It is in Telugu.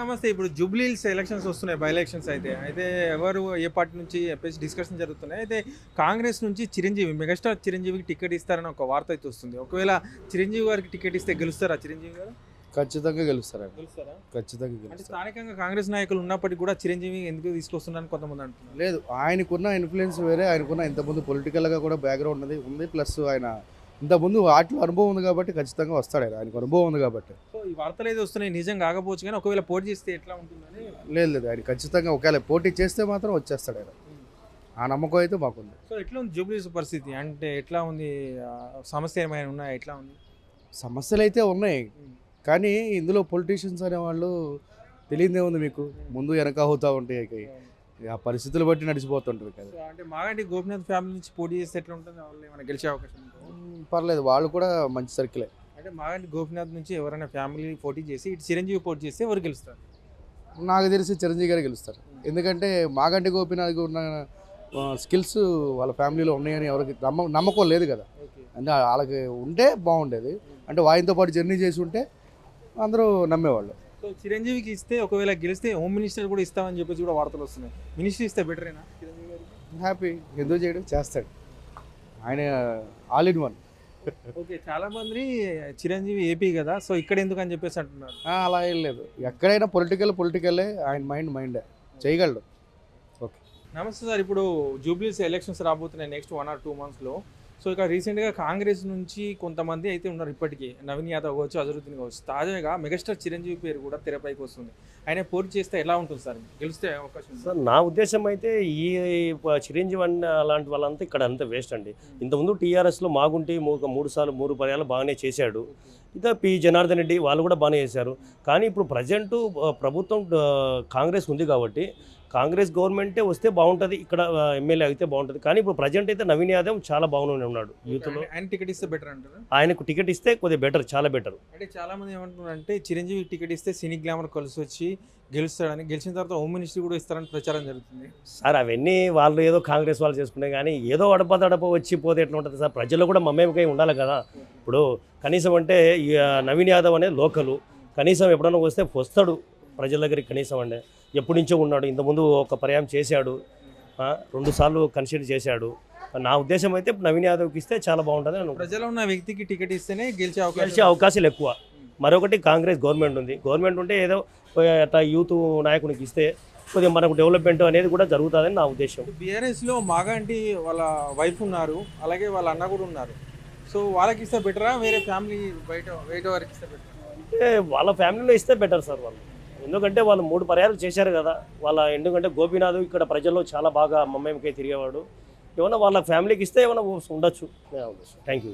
నమస్తే. ఇప్పుడు జూబ్లీహిల్స్ ఎలక్షన్స్ వస్తున్నాయి బై ఎలక్షన్స్ అయితే. అయితే ఎవరు ఏ పార్టీ నుంచి చెప్పేసి డిస్కషన్ జరుగుతున్నాయి? అయితే కాంగ్రెస్ నుంచి చిరంజీవి మెగాస్టార్ చిరంజీవికి టికెట్ ఇస్తారని ఒక వార్త అయితే వస్తుంది. ఒకవేళ చిరంజీవి గారికి టికెట్ ఇస్తే గెలుస్తారా చిరంజీవి గారు? ఖచ్చితంగా గెలుస్తారు? గెలుస్తారా? ఖచ్చితంగా గెలుస్తారు? స్థానికంగా కాంగ్రెస్ నాయకులు ఉన్నప్పటికీ కూడా చిరంజీవి ఎందుకు తీసుకొస్తున్నారని కొంతమంది అంటున్నారు. లేదు ఆయనకున్న ఇన్ఫ్లుయెన్స్ వేరే ఆయనకున్న ఇంతకుముందు పొలిటికల్గా కూడా బ్యాక్గ్రౌండ్ ఉన్నది ఉంది. ప్లస్ ఆయన ఇంతకుముందు వాటిలో అనుభవం ఉంది కాబట్టి ఖచ్చితంగా వస్తాడు ఆయన. ఆయనకు అనుభవం ఉంది కాబట్టి. ఈ వార్తలు అయితే వస్తున్నాయి నిజం కాకపోవచ్చు కానీ ఒకవేళ పోటీ చేస్తే ఎట్లా ఉంటుందని లేదు లేదు ఆయన ఖచ్చితంగా ఒకవేళ పోటీ చేస్తే మాత్రం వచ్చేస్తాడు ఆయన. ఆ నమ్మకం అయితే మాకుంది. సో ఎట్లా ఉంది జూబ్లీహిల్స్ పరిస్థితి? అంటే ఎట్లా ఉంది? సమస్య ఏమైనా ఉన్నాయా? ఎట్లా ఉంది? సమస్యలు అయితే ఉన్నాయి. కానీ ఇందులో పొలిటీషియన్స్ అనేవాళ్ళు తెలియదే ఉంది మీకు. ముందు వెనక అవుతూ ఉంటాయి ఇక. ఆ పరిస్థితులు బట్టి నడిచిపోతుంటారు కదా. అంటే మాగంటి గోపినాథ్ ఫ్యామిలీ నుంచి పోటీ చేస్తే ఎట్లా ఉంటుంది? వాళ్ళు ఏమైనా గెలిచే అవకాశం పర్లేదు వాళ్ళు కూడా మంచి సర్కిలే అంటే మాగంటి గోపినాథ్ నుంచి ఎవరైనా ఫ్యామిలీ పోటీ చేసి ఇటు చిరంజీవి పోటీ చేస్తే ఎవరు గెలుస్తారు? నాకు తెలిసి చిరంజీవి గారు గెలుస్తారు. ఎందుకంటే మాగంటి గోపినాథ్ ఉన్న స్కిల్స్ వాళ్ళ ఫ్యామిలీలో ఉన్నాయని ఎవరికి నమ్మ నమ్మకం లేదు కదా. అంటే వాళ్ళకి ఉంటే బాగుండేది. అంటే వాయితో పాటు జర్నీ చేసి ఉంటే అందరూ నమ్మేవాళ్ళు. సో చిరంజీవికి ఇస్తే ఒకవేళ గెలిస్తే హోమ్ మినిస్టర్ కూడా ఇస్తామని చెప్పేసి కూడా వార్తలు వస్తున్నాయి. మినిస్టర్ ఇస్తే బెటరేనా? చిరంజీవి గారికి హ్యాపీ ఎందుకు చేయడం? చేస్తాడు. ఆయన ఆల్ ఇన్ వన్. ఓకే చాలా మంది చిరంజీవి ఏపీ కదా సో ఇక్కడ ఎందుకు అని చెప్పేసి అంటున్నారు? అలా ఏం లేదు. ఎక్కడైనా పొలిటికల్ పొలిటికలే ఆయన మైండ్ మైండే చేయగలడు. ఓకే. నమస్తే సార్ ఇప్పుడు జూబ్లీస్ ఎలక్షన్స్ రాబోతున్నాయి నెక్స్ట్ వన్ ఆర్ టూ మంత్స్లో సో ఇక రీసెంట్గా కాంగ్రెస్ నుంచి కొంతమంది అయితే ఉన్నారు ఇప్పటికీ. నవీన్ యాదవ్ కావచ్చు అజరుద్దీన్ కావచ్చు. తాజాగా మెగాస్టార్ చిరంజీవి పేరు కూడా తెరపైకి వస్తుంది. ఆయన పోటీ చేస్తే ఎలా ఉంటుంది సార్? గెలిస్తే అవకాశం సార్ నా ఉద్దేశం అయితే ఈ చిరంజీవి అన్న అలాంటి వాళ్ళంతా ఇక్కడ అంతా వేస్ట్ అండి. ఇంతకుముందు టీఆర్ఎస్లో మాగుంటి మూడు సార్లు మూడు పర్యాలు బాగానే చేశాడు. ఇదే పి జనార్దన్ రెడ్డి వాళ్ళు కూడా బాగానే చేశారు. కానీ ఇప్పుడు ప్రజెంట్ ప్రభుత్వం కాంగ్రెస్ ఉంది కాబట్టి కాంగ్రెస్ గవర్నమెంటే వస్తే బాగుంటుంది ఇక్కడ ఎమ్మెల్యే అయితే బాగుంటుంది. కానీ ఇప్పుడు ప్రజెంట్ అయితే నవీన్ యాదవ్ చాలా బాగునే ఉన్నాడు యూత్లో. ఆయన- ఆయన టికెట్ ఇస్తే బెటర్ అంటారు? ఆయనకు టికెట్ ఇస్తే కొద్దిగా బెటర్ చాలా బెటర్ అంటే చాలా మంది ఏమంటున్నారు అంటే చిరంజీవి టికెట్ ఇస్తే సినీ గ్లామర్ కలిసి వచ్చి గెలుస్తాడని గెలిచిన తర్వాత హోమ్ మినిస్టర్ కూడా ఇస్తారని ప్రచారం జరుగుతుంది. సార్ అవన్నీ వాళ్ళు ఏదో కాంగ్రెస్ వాళ్ళు చేసుకునే కానీ ఏదో అడప దడప వచ్చి పోతే ఎట్లా ఉంటుంది సార్? ప్రజల్లో కూడా మమ్మేమకై ఉండాలి కదా. ఇప్పుడు కనీసం అంటే నవీన్ యాదవ్ అనేది లోకలు. కనీసం ఎప్పుడైనా వస్తే వస్తాడు ప్రజల దగ్గరికి కనీసం అంటే. ఎప్పటి నుంచో ఉన్నాడు. ఇంతకుముందు ఒక పర్యాయం చేశాడు. ఆ, రెండు సార్లు కన్సిడర్ చేశాడు. నా ఉద్దేశం అయితే నవీన్ యాదవ్కి ఇస్తే చాలా బాగుంటుంది అని. ప్రజలు ఉన్న వ్యక్తికి టికెట్ ఇస్తేనే గెలిచే గెలిచే అవకాశం అవకాశాలు ఎక్కువ. మరొకటి కాంగ్రెస్ గవర్నమెంట్ ఉంది. గవర్నమెంట్ ఉంటే ఏదో అట్లా యూత్ నాయకునికి ఇస్తే కొద్దిగా మనకు డెవలప్మెంట్ అనేది కూడా జరుగుతుందని నా ఉద్దేశం. బీఆర్ఎస్లో మాగంటి వాళ్ళ వైఫ్ ఉన్నారు. అలాగే వాళ్ళ అన్న కూడా ఉన్నారు. సో వాళ్ళకి ఇస్తే బెటరా? వేరే ఫ్యామిలీ బయట బయట వారికి ఇస్తే బెటర్? అంటే వాళ్ళ ఫ్యామిలీలో ఇస్తే బెటర్ సార్ వాళ్ళు. ఎందుకంటే వాళ్ళు మూడు పర్యాలు చేశారు కదా. వాళ్ళ ఎందుకంటే గోపీనాథ్ ఇక్కడ ప్రజల్లో చాలా బాగా మమ్మేమికై తిరిగేవాడు. ఏమన్నా వాళ్ళ ఫ్యామిలీకి ఇస్తే ఏమన్నా ఉండొచ్చు. Thank you